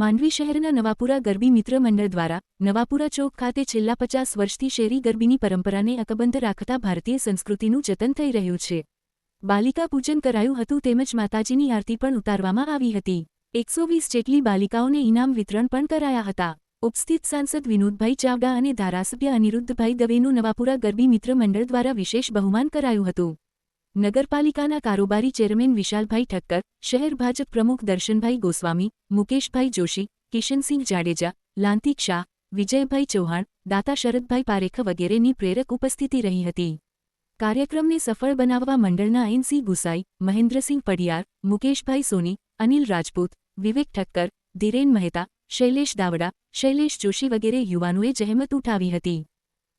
માંડવી શહેરના નવાપુરા ગરબી મિત્ર મંડળ દ્વારા નવાપુરા ચોક ખાતે છેલ્લા પચાસ વર્ષથી શેરી ગરબીની પરંપરાને અકબંધ રાખતા ભારતીય સંસ્કૃતિનું જતન થઈ રહ્યું છે. બાલિકા પૂજન કરાયું હતું તેમજ માતાજીની આરતી પણ ઉતારવામાં આવી હતી. એકસો વીસ જેટલી બાલિકાઓને ઇનામ વિતરણ પણ કરાયા હતા. ઉપસ્થિત સાંસદ વિનોદભાઈ ચાવડા અને ધારાસભ્ય અનિરુદ્ધભાઈ દવેનું નવાપુરા ગરબી મિત્ર મંડળ દ્વારા વિશેષ બહુમાન કરાયું હતું. નગરપાલિકાના કારોબારી ચેરમેન વિશાલભાઈ ઠક્કર, શહેર ભાજપ પ્રમુખ દર્શનભાઈ ગોસ્વામી, મુકેશભાઈ જોશી, કિશનસિંહ જાડેજા, લાંતિક શાહ, વિજયભાઈ ચૌહાણ, દાતા શરદભાઈ પારેખ વગેરેની પ્રેરક ઉપસ્થિતિ રહી હતી. કાર્યક્રમને સફળ બનાવવા મંડળના એનસી ગુસાઈ, મહેન્દ્રસિંહ પડિયાર, મુકેશભાઈ સોની, અનિલ રાજપૂત, વિવેક ઠક્કર, ધીરેન મહેતા, શૈલેષ દાવડા, શૈલેષ જોશી વગેરે યુવાનોએ જહેમત ઉઠાવી હતી.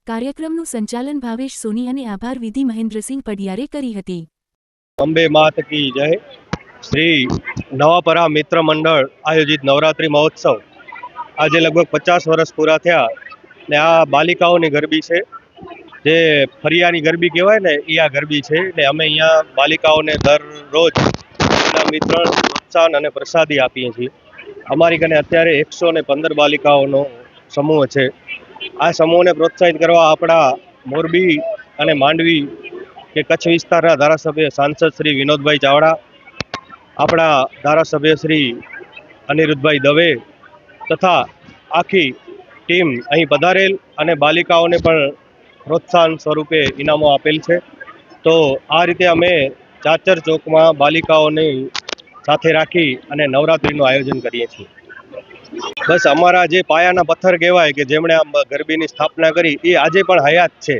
કાર્યક્રમનું સંચાલન ભાવેશ સોની અને આભાર વિધિ મહેન્દ્રસિંહ પડિયારે કરી હતી. અંબે માત કી જય. શ્રી નવાપરા મિત્ર મંડળ આયોજિત નવરાત્રિ મહોત્સવ. આજે લગભગ પચાસ વર્ષ પૂરા થયા ને આ બાલિકાઓની ગરબી છે. જે ફરિયાની ગરબી કહેવાય ને, એ આ ગરબી છે ને અમે અહીંયા બાલિકાઓને દરરોજ ઇનામ વિતરણ, પ્રોત્સાહન અને પ્રસાદી આપીએ છીએ. અમારી કને અત્યારે એકસો ને પંદર બાલિકાઓનો સમૂહ છે. આ સમૂહને પ્રોત્સાહિત કરવા આપણા મોરબી અને માંડવી કે કચ્છ વિસ્તારના ધારાસભ્ય સાંસદ શ્રી વિનોદભાઈ ચાવડા, આપણા ધારાસભ્ય શ્રી અનિરુદ્ધભાઈ દવે તથા આખી ટીમ અહીં પધારેલ અને બાલિકાઓને પણ પ્રોત્સાહન સ્વરૂપે ઇનામો આપેલ છે. તો આ રીતે અમે ચાચર ચોકમાં બાલિકાઓની સાથે રાખી અને નવરાત્રિનું આયોજન કરીએ છીએ. બસ અમારા જે પાયાના પથ્થર કહેવાય કે જેમણે આ ગરબીની સ્થાપના કરી, એ આજે પણ હયાત છે.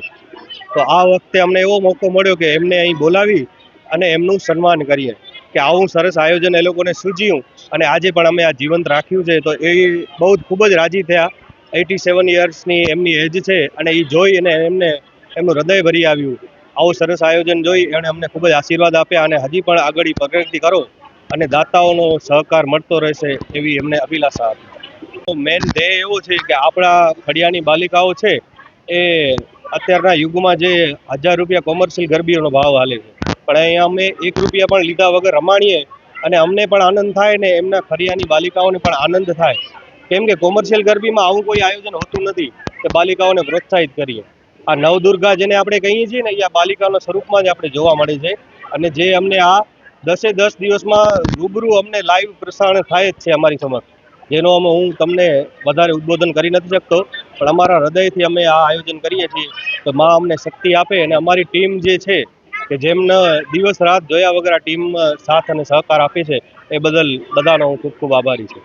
તો આ વખતે અમને એવો મોકો મળ્યો કે એમને અહીં બોલાવી અને એમનું સન્માન કરીએ કે આવું સરસ આયોજન એ લોકોને સૂજ્યું અને આજે પણ અમે આ જીવંત રાખ્યું છે. તો એ બહુ જ ખૂબ જ રાજી થયા. એટી સેવન યર્સની એમની એજ છે અને એ જોઈ અને એમને એમનું હૃદય ભરી આવ્યું. આવું સરસ આયોજન જોઈ એણે અમને ખૂબ જ આશીર્વાદ આપ્યા અને હજી પણ આગળ પ્રગતિ કરો. અને દાતાઓનો સહકાર મળતો રહેશે એવી એમને અભિલાષા હતી મેન ધ્યેય એવો છે કે આપણા ફળિયાની બાલિકાઓ છે એ અત્યારના યુગમાં જે હજાર રૂપિયા કોમર્શિયલ ગરબીઓનો ભાવ હાલે છે. પણ અહીંયા અમે એક રૂપિયા પણ લીધા વગર રમાણીએ અને અમને પણ આનંદ થાય ને એમના ફરિયાની બાલિકાઓને પણ આનંદ થાય. કેમ કે કોમર્શિયલ ગરબીમાં આવું કોઈ આયોજન હોતું નથી કે બાલિકાઓને પ્રોત્સાહિત કરીએ. આ નવદુર્ગા જેને આપણે કહીએ છીએ ને એ આ બાલિકાઓના સ્વરૂપમાં જ આપણે જોવા મળે છે અને જે અમને આ દસે દસ દિવસમાં રૂબરૂ અમને લાઈવ પ્રસારણ થાય જ છે અમારી સમક્ષ. જેનો અમે હું તમને વધારે ઉદ્બોધન કરી નથી શકતો, પણ અમારા હૃદયથી અમે આ આયોજન કરીએ છીએ તો માં અમને શક્તિ આપે અને અમારી ટીમ જે છે, કે જેમને દિવસ રાત જોયા વગર આ ટીમ સાથ અને સહકાર આપે છે, એ બદલ બધાનો હું ખૂબ ખૂબ આભારી છું.